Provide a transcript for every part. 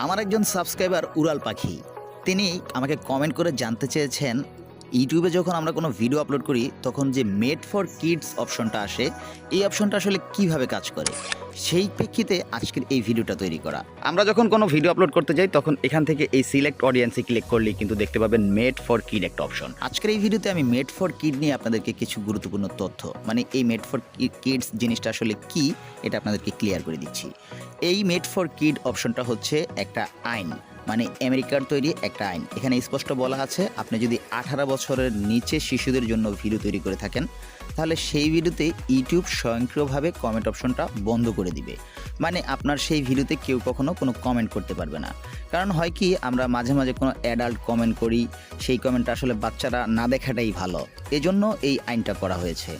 আমার একজন সাবস্ক্রাইবার উড়াল পাখি। তিনি আমাকে কমেন্ট করে জানতে চেয়েছেন ইউটিউবে যখন আমরা কোনো ভিডিও আপলোড করি, তখন যে মেড ফর কিডস অপশনটা আসে, এই অপশনটা আসলে কীভাবে কাজ করে? সেই প্রেক্ষিতে আজকের এই ভিডিওটা তৈরি করা। আমরা যখন কোনো ভিডিও আপলোড করতে যাই, তখন এখান থেকে এই সিলেক্ট অডিয়েন্সে ক্লিক করলেই কিন্তু দেখতে পাবেন মেড ফর কিড একটা অপশন আজকের এই ভিডিওতে আমি মেড ফর কিড নিয়ে আপনাদেরকে কিছু গুরুত্বপূর্ণ তথ্য মানে এই মেড ফর কিডস জিনিসটা আসলে কি, এটা আপনাদেরকে ক্লিয়ার করে দিচ্ছি। এই মেড ফর কিড অপশনটা হচ্ছে একটা আইন। মানে আমেরিকার তৈরি একটা আইন। এখানে স্পষ্ট বলা আছে, আপনি যদি আঠারো বছরের নিচে শিশুদের জন্য ভিডিও তৈরি করে থাকেন, তাহলে সেই ভিডিওতে ইউটিউব স্বয়ংক্রিয়ভাবে কমেন্ট অপশনটা বন্ধ করে দিবে। মানে আপনার সেই ভিডিওতে কেউ কখনো কোনো কমেন্ট করতে পারবে না। কারণ হয় কি, আমরা মাঝে মাঝে কোনো অ্যাডাল্ট কমেন্ট করি, সেই কমেন্টটা আসলে বাচ্চারা না দেখাটাই ভালো। এজন্য এই আইনটা করা হয়েছে।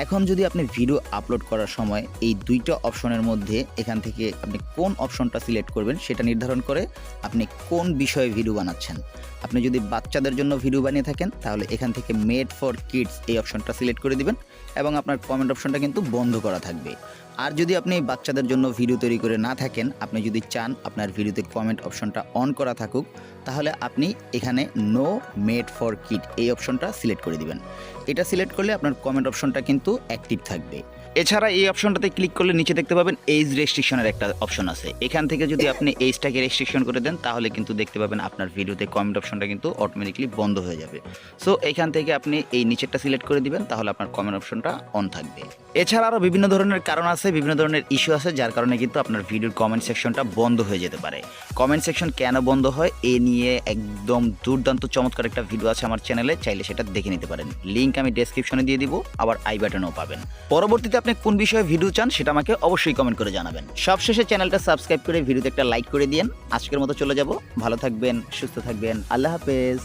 এখন যদি আপনি ভিডিও আপলোড করার সময় এই দুইটা অপশনের মধ্যে এখান থেকে আপনি কোন অপশনটা সিলেক্ট করবেন সেটা নির্ধারণ করে আপনি কোন বিষয়ে ভিডিও বানাচ্ছেন। আপনি যদি বাচ্চাদের জন্য ভিডিও বানিয়ে থাকেন, তাহলে এখান থেকে মেড ফর কিডস এই অপশনটা সিলেক্ট করে দিবেন এবং আপনার কমেন্ট অপশনটা কিন্তু বন্ধ করা থাকবে। আর যদি আপনি বাচ্চাদের জন্য ভিডিও তৈরি করে না থাকেন, আপনি যদি চান আপনার ভিডিওতে কমেন্ট অপশনটা অন করা থাকুক, তাহলে আপনি এখানে নো মেড ফর কিড এই অপশনটা সিলেক্ট করে দিবেন। এটা সিলেক্ট করলে আপনার কমেন্ট অপশনটা কিন্তু অ্যাক্টিভ থাকবে। এছাড়া এই অপশনটাতে ক্লিক করলে নিচে দেখতে পাবেন এইজ রেস্ট্রিকশনের একটা অপশন আছে। এখান থেকে যদি আপনি এইজটাকে রেস্ট্রিকশন করে দেন, তাহলে কিন্তু দেখতে পাবেন আপনার ভিডিওতে কমেন্ট অপশনটা কিন্তু অটোমেটিকলি বন্ধ হয়ে যাবে। সো এখান থেকে আপনি এই নিচেরটা সিলেক্ট করে দিবেন, তাহলে আপনার কমেন্ট অপশনটা অন থাকবে। এছাড়া আরও বিভিন্ন ধরনের কারণ আছে, বিভিন্ন ধরনের ইস্যু আছে, যার কারণে কিন্তু আপনার ভিডিওর কমেন্ট সেকশনটা বন্ধ হয়ে যেতে পারে। কমেন্ট সেকশন কেন বন্ধ হয়, এ নিয়ে একদম দুর্দান্ত চমৎকার একটা ভিডিও আছে আমার চ্যানেলে চাইলে সেটা দেখে নিতে পারেন। লিঙ্ক আমি ডেসক্রিপশনে দিয়ে দিব, আবার আই বাটনেও পাবেন। পরবর্তীতে আপনি কোন বিষয়ে ভিডিও চান সেটা আমাকে অবশ্যই কমেন্ট করে জানাবেন। সবশেষে চ্যানেলটা সাবস্ক্রাইব করে ভিডিওতে একটা লাইক করে দিন আজকের মতো চলে যাব। ভালো থাকবেন, সুস্থ থাকবেন। আল্লাহ হাফেজ।